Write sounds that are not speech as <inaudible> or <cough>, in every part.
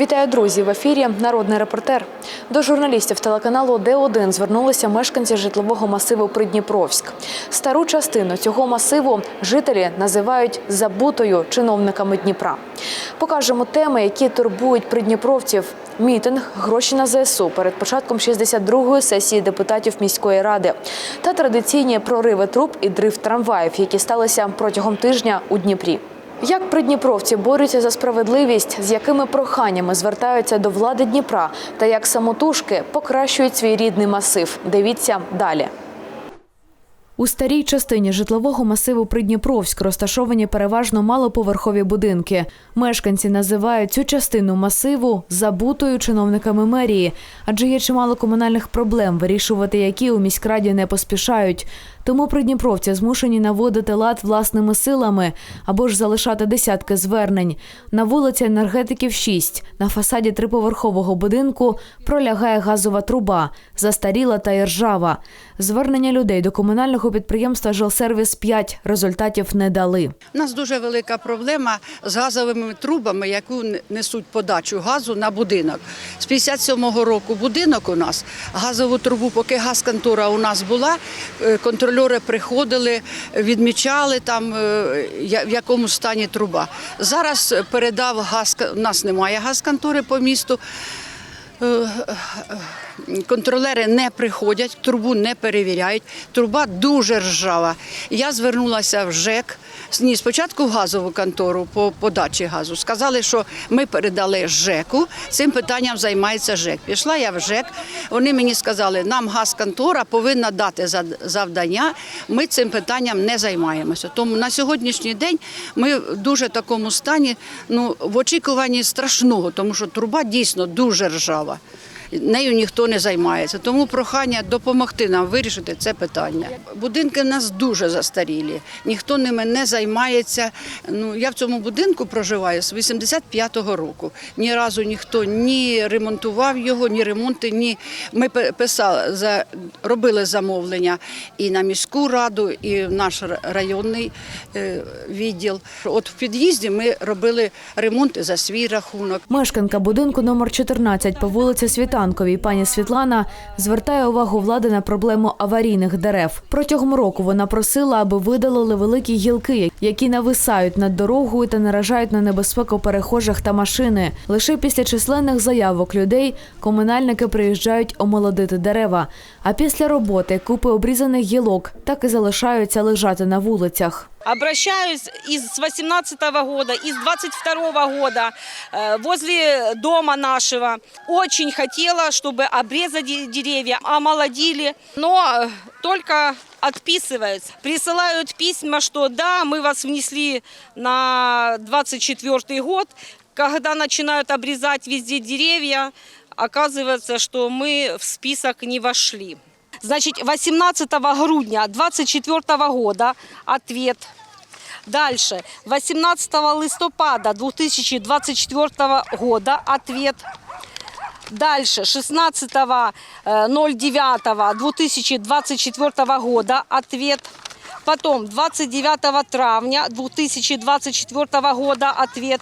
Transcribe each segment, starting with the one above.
Вітаю, друзі! В ефірі Народний репортер. До журналістів телеканалу Д1 звернулися мешканці житлового масиву Придніпровськ. Стару частину цього масиву жителі називають забутою чиновниками Дніпра. Покажемо теми, які турбують придніпровців. Мітинг, гроші на ЗСУ перед початком 62-ї сесії депутатів міської ради та традиційні прориви труб і дрифт трамваїв, які сталися протягом тижня у Дніпрі. Як придніпровці борються за справедливість, з якими проханнями звертаються до влади Дніпра, та як самотужки покращують свій рідний масив. Дивіться далі. У старій частині житлового масиву Придніпровськ розташовані переважно малоповерхові будинки. Мешканці називають цю частину масиву забутою чиновниками мерії, адже є чимало комунальних проблем, вирішувати які у міськраді не поспішають. Тому придніпровці змушені наводити лад власними силами або ж залишати десятки звернень. На вулиці енергетиків 6, на фасаді триповерхового будинку пролягає газова труба, застаріла та іржава. Звернення людей до комунального підприємства Жилсервіс 5 результатів не дали. У нас дуже велика проблема з газовими трубами, яку несуть подачу газу на будинок. З 57-го року будинок у нас газову трубу, поки газконтора у нас була, е, контрольори приходили, відмічали там е, в якому стані труба. Зараз передав газ, у нас немає газконтори по місту. Контролери не приходять, трубу не перевіряють. Труба дуже ржава. Я звернулася в ЖЕК. Ні, спочатку в газову контору по подачі газу. Сказали, що ми передали ЖЕКу. Цим питанням займається ЖЕК. Пішла я в ЖЕК. Вони мені сказали, нам газконтора повинна дати завдання. Ми цим питанням не займаємося. Тому на сьогоднішній день ми в дуже такому стані, ну в очікуванні страшного, тому що труба дійсно дуже ржава. Нею ніхто не займається. Тому прохання допомогти нам вирішити це питання. Будинки в нас дуже застарілі. Ніхто ними не займається. Ну я в цьому будинку проживаю з 85-го року. Ні разу ніхто ні ремонтував його, ні ремонти, ні ми писали за робили замовлення і на міську раду, і в наш районний е, відділ. От в під'їзді ми робили ремонти за свій рахунок. Мешканка будинку номер 14 по вулиці Світанковій пані Світлана звертає увагу влади на проблему аварійних дерев. Протягом року вона просила, аби видалили великі гілки, які нависають над дорогою та наражають на небезпеку перехожих та машини. Лише після численних заявок людей комунальники приїжджають омолодити дерева. А після роботи купи обрізаних гілок так і залишаються лежати на вулицях. Обращаюсь из 18 года, из 22 года, э, возле дома нашего. Очень хотела, чтобы обрезать де- деревья, омолодили, но э, только отписываются. Присылают письма, что да, мы вас внесли на 24 год. Когда начинают обрезать везде деревья, оказывается, что мы в список не вошли. Значит, 18 грудня 24 года ответ. Дальше. 18 листопада 2024 года ответ. Дальше. 16.09.2024 года ответ. Потом 29 травня 2024 года ответ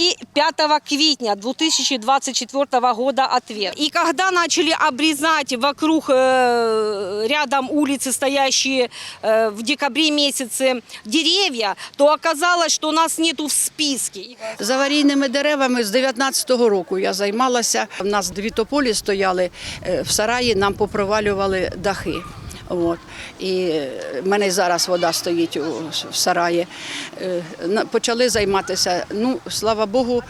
И 5 квитня 2024 года ответ. И когда начали обрезать вокруг э, рядом улицы, стоящие э, в декабре месяце деревья, то оказалось, что нас нету в списке. З аварійними деревами з 19-го року я займалася. У нас дві тополі стояли е, в сараї, нам попровалювали дахи. От. І е, в мене зараз вода стоїть у- сараї. Е, Почали займатися. Ну, слава Богу,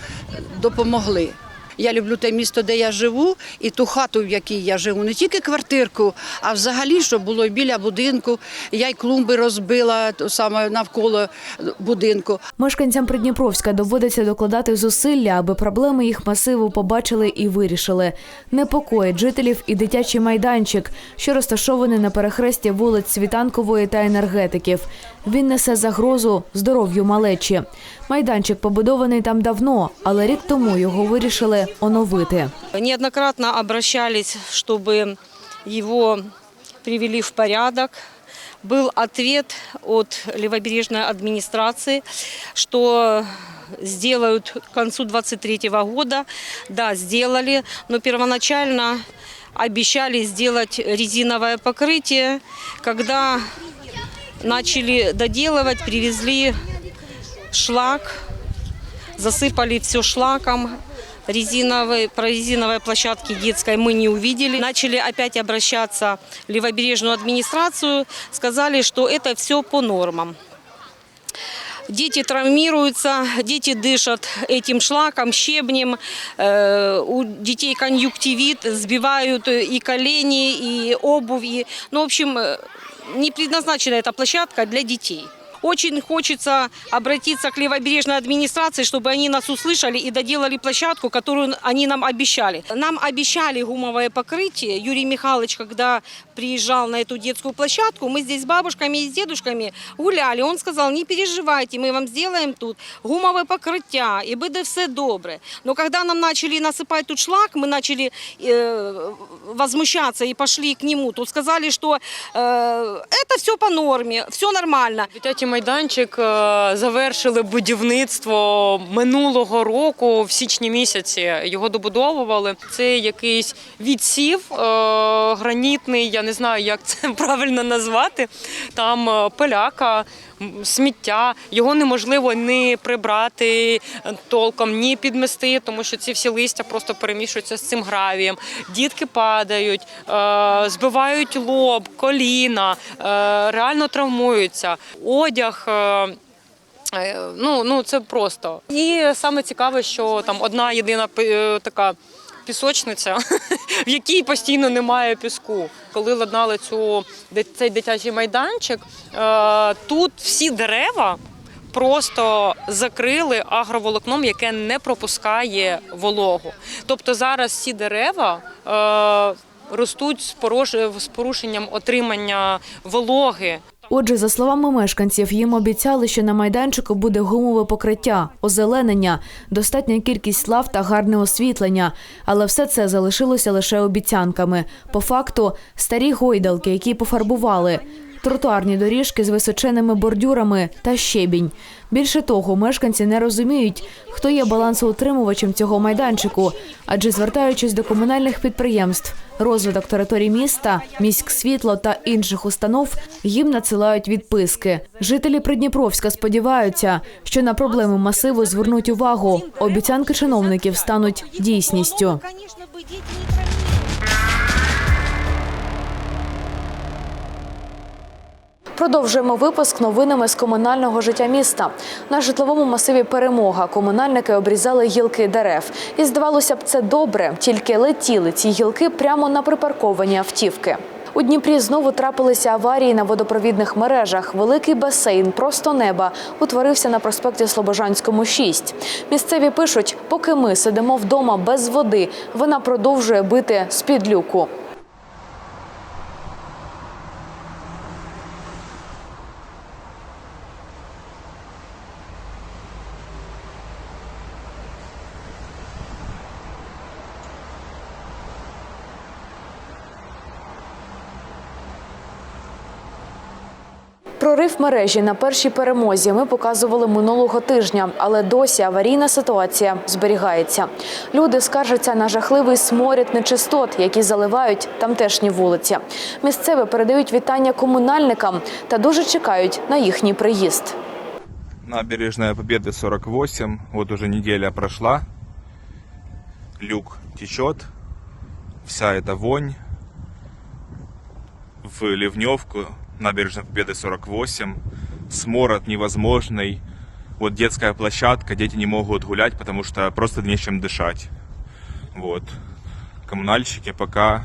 допомогли. Я люблю те місто, де я живу, і ту хату, в якій я живу, не тільки квартирку, а взагалі, щоб було біля будинку. Я й клумби розбила саме навколо будинку. Мешканцям Придніпровська доводиться докладати зусилля, аби проблеми їх масиву побачили і вирішили. Непокоїть жителів і дитячий майданчик, що розташований на перехресті вулиць Світанкової та енергетиків. Він несе загрозу здоров'ю малечі. Майданчик побудований там давно, але рік тому його вирішили оновити. Неоднократно обращались, чтобы его привели в порядок. был ответ от левобережной администрации, что сделают к концу 23 года. Да, сделали, но первоначально обещали сделать резиновое покрытие. Когда начали доделывать, привезли шлак, засыпали все шлаком. Резиновые, про резиновые площадки детской мы не увидели. Начали опять обращаться в левобережную администрацию. Сказали, что это все по нормам. Дети травмируются, дети дышат этим шлаком, щебнем. Э, у детей конъюнктивит, сбивают и колени, и обувь. и- Ну, в общем, э, не предназначена эта площадка для детей. Очень хочется обратиться к левобережной администрации, чтобы они нас услышали и доделали площадку, которую они нам обещали. Нам обещали гумовое покрытие. Юрий Михайлович, когда приезжал на эту детскую площадку, мы здесь с бабушками и с дедушками гуляли. Он сказал, не переживайте, мы вам сделаем тут гумовое покриття, и буде все добре. Но когда нам начали насыпать тут шлак, мы начали э, возмущаться и пошли к нему. Тут сказали, что э, это все по норме, все нормально. Дитячий майданчик е, завершили будівництво минулого року, в січні місяці його добудовували. Це якийсь відсів е, гранітний, я не знаю, як це <laughs> правильно назвати. Там е, пиляка, м, сміття. Його неможливо ні прибрати толком, ні підмести, тому що ці всі листя просто перемішуються з цим гравієм. Дітки падають, е, збивають лоб, коліна, е, реально травмуються. Одяг. е, Ну, ну це просто. І саме цікаве, що там одна єдина така пісочниця, <laughs> в якій постійно немає піску. Коли ладнали цю цей дитячий майданчик, е, тут всі дерева. Просто закрили агроволокном, яке не пропускає вологу. Тобто зараз всі дерева е, ростуть з з порушенням отримання вологи. Отже, за словами мешканців, їм обіцяли, що на майданчику буде гумове покриття, озеленення, достатня кількість лав та гарне освітлення. Але все це залишилося лише обіцянками. По факту, старі гойдалки, які пофарбували, тротуарні доріжки з височеними бордюрами та щебінь. Більше того, мешканці не розуміють, хто є балансоутримувачем цього майданчику, адже звертаючись до комунальних підприємств, розвиток територій міста, міськсвітло та інших установ їм надсилають відписки. Жителі Придніпровська сподіваються, що на проблеми масиву звернуть увагу. Обіцянки чиновників стануть дійсністю. Продовжуємо випуск новинами з комунального життя міста. На житловому масиві перемога комунальники обрізали гілки дерев. І здавалося б, це добре, тільки летіли ці гілки прямо на припарковані автівки. У Дніпрі знову трапилися аварії на водопровідних мережах. Великий басейн просто неба утворився на проспекті Слобожанському 6. Місцеві пишуть, поки ми сидимо вдома без води, вона продовжує бити з-під люку. Прорив мережі на першій перемозі ми показували минулого тижня, але досі аварійна ситуація зберігається. Люди скаржаться на жахливий сморід нечистот, які заливають тамтешні вулиці. Місцеві передають вітання комунальникам та дуже чекають на їхній приїзд. Набережная Победы 48. Вот уже неделя прошла. Люк течет. Вся эта вонь в ливневку Набережная Победы 48. Смород невозможный. Вот детская площадка, дети не могут гулять, потому что просто нечем дышать. Вот. Коммунальщики пока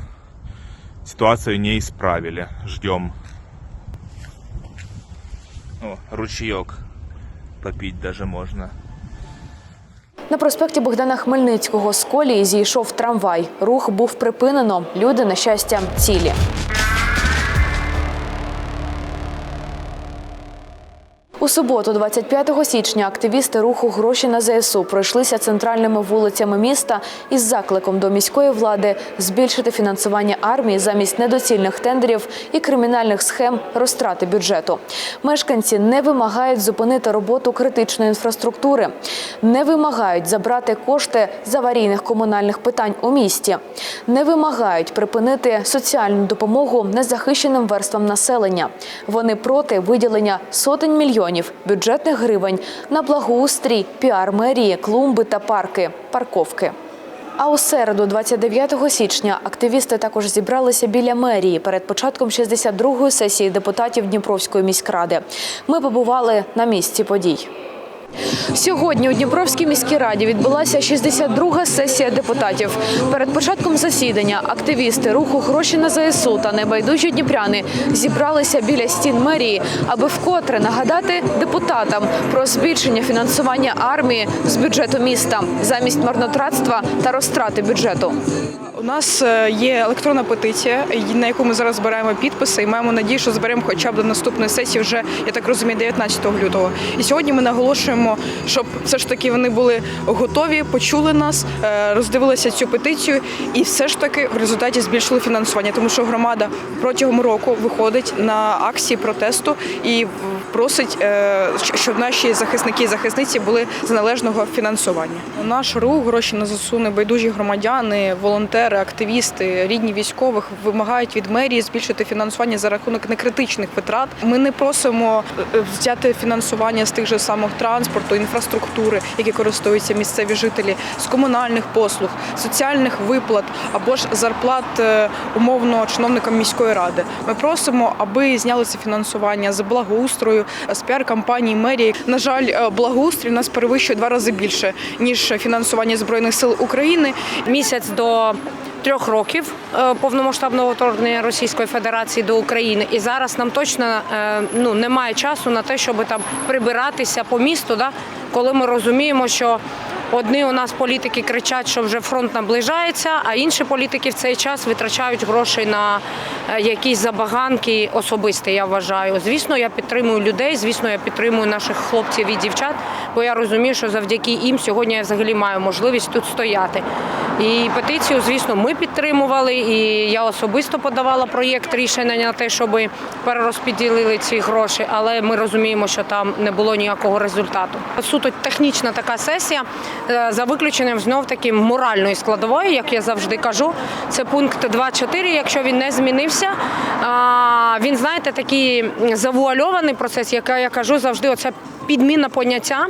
ситуацию не исправили. Ждем. О, ручеек попить даже можно. На проспекті Богдана Хмельницького з колії зійшов трамвай. Рух був припинено. Люди, на щастя, цілі. У суботу, 25 січня, активісти руху Гроші на ЗСУ пройшлися центральними вулицями міста із закликом до міської влади збільшити фінансування армії замість недоцільних тендерів і кримінальних схем розтрати бюджету. Мешканці не вимагають зупинити роботу критичної інфраструктури, не вимагають забрати кошти з аварійних комунальних питань у місті, не вимагають припинити соціальну допомогу незахищеним верствам населення. Вони проти виділення сотень мільйонів бюджетних гривень на благоустрій, піар мерії, клумби та парки, парковки. А у середу, 29 січня, активісти також зібралися біля мерії перед початком 62-ї сесії депутатів Дніпровської міськради. Ми побували на місці подій. Сьогодні у Дніпровській міській раді відбулася 62-га сесія депутатів. Перед початком засідання активісти руху гроші на ЗСУ та небайдужі дніпряни зібралися біля стін мерії, аби вкотре нагадати депутатам про збільшення фінансування армії з бюджету міста замість марнотратства та розтрати бюджету. У нас е, є електронна петиція, на яку ми зараз збираємо підписи, і маємо надію, що зберемо хоча б до наступної сесії, вже я так розумію, 19 лютого. І сьогодні ми наголошуємо, щоб все ж таки вони були готові, почули нас, е, роздивилися цю петицію, і все ж таки в результаті збільшили фінансування, тому що громада протягом року виходить на акції протесту і просить, е, щоб наші захисники і захисниці були з належного фінансування. Наш рух гроші на ЗСУ небайдужі громадяни, волонтери, активісти, рідні військових вимагають від мерії збільшити фінансування за рахунок некритичних витрат. Ми не просимо е, взяти фінансування з тих же самих транспорту, інфраструктури, які користуються місцеві жителі, з комунальних послуг, соціальних виплат або ж зарплат е, умовно чиновникам міської ради. Ми просимо, аби зняли це фінансування з благоустрою, з піар-кампанії мерії. На жаль, е, благоустрій нас перевищує два рази більше ніж фінансування збройних сил України. місяць до трьох років е, повномасштабного вторгнення Російської Федерації до України. І зараз нам точно е, ну, немає часу на те, щоб там прибиратися по місту, да? коли ми розуміємо, що одні у нас політики кричать, що вже фронт наближається, а інші політики в цей час витрачають гроші на е, якісь забаганки особисті, я вважаю. Звісно, я підтримую людей, звісно, я підтримую наших хлопців і дівчат, бо я розумію, що завдяки їм сьогодні я взагалі маю можливість тут стояти. І петицію, звісно, ми підтримували, і я особисто подавала проєкт рішення на те, щоб перерозподілили ці гроші, але ми розуміємо, що там не було ніякого результату. Суто технічна така сесія е, за виключенням знов таки моральної складової, як я завжди кажу. Це пункт 2.4, якщо він не змінився. Він, знаєте, такий завуальований процес, який я кажу завжди, оце підміна поняття,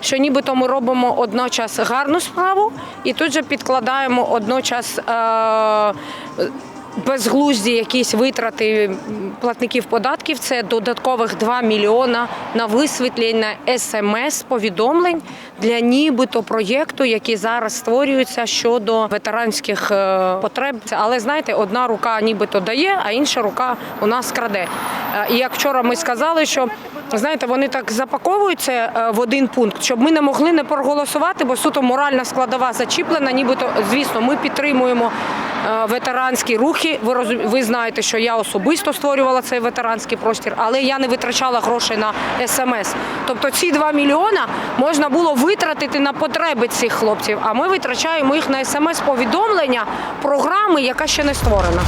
що нібито ми робимо одночас гарну справу і тут же підкладаємо одночас. Е- Безглузді якісь витрати платників податків це додаткових 2 мільйона на висвітлення смс-повідомлень для нібито проєкту, який зараз створюється щодо ветеранських е, потреб. Але знаєте, одна рука нібито дає, а інша рука у нас краде. Е, І як вчора ми сказали, що знаєте, вони так запаковують це е, в один пункт, щоб ми не могли не проголосувати, бо суто моральна складова зачіплена. Нібито, звісно, ми підтримуємо е, ветеранські рухи. Ви розум... ви знаєте, що я особисто створювала цей ветеранський простір, але я не витрачала грошей на смс. Тобто ці 2 мільйона можна було витратити на потреби цих хлопців. А ми витрачаємо їх на смс-повідомлення програми, яка ще не створена.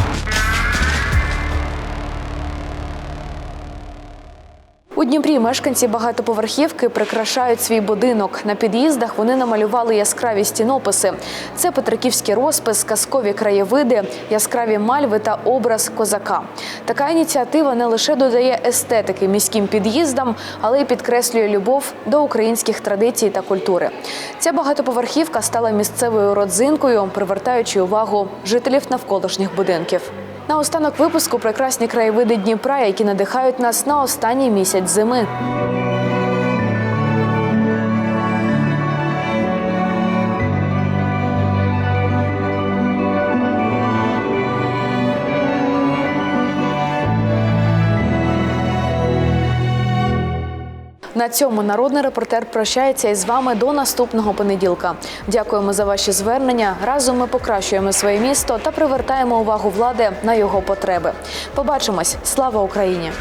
У Дніпрі мешканці багатоповерхівки прикрашають свій будинок. На під'їздах вони намалювали яскраві стінописи. Це петриківський розпис, казкові краєвиди, яскраві мальви та образ козака. Така ініціатива не лише додає естетики міським під'їздам, але й підкреслює любов до українських традицій та культури. Ця багатоповерхівка стала місцевою родзинкою, привертаючи увагу жителів навколишніх будинків. На останок випуску прекрасні краєвиди Дніпра, які надихають нас на останній місяць зими. На цьому народний репортер прощається із вами до наступного понеділка. Дякуємо за ваші звернення. Разом ми покращуємо своє місто та привертаємо увагу влади на його потреби. Побачимось! Слава Україні!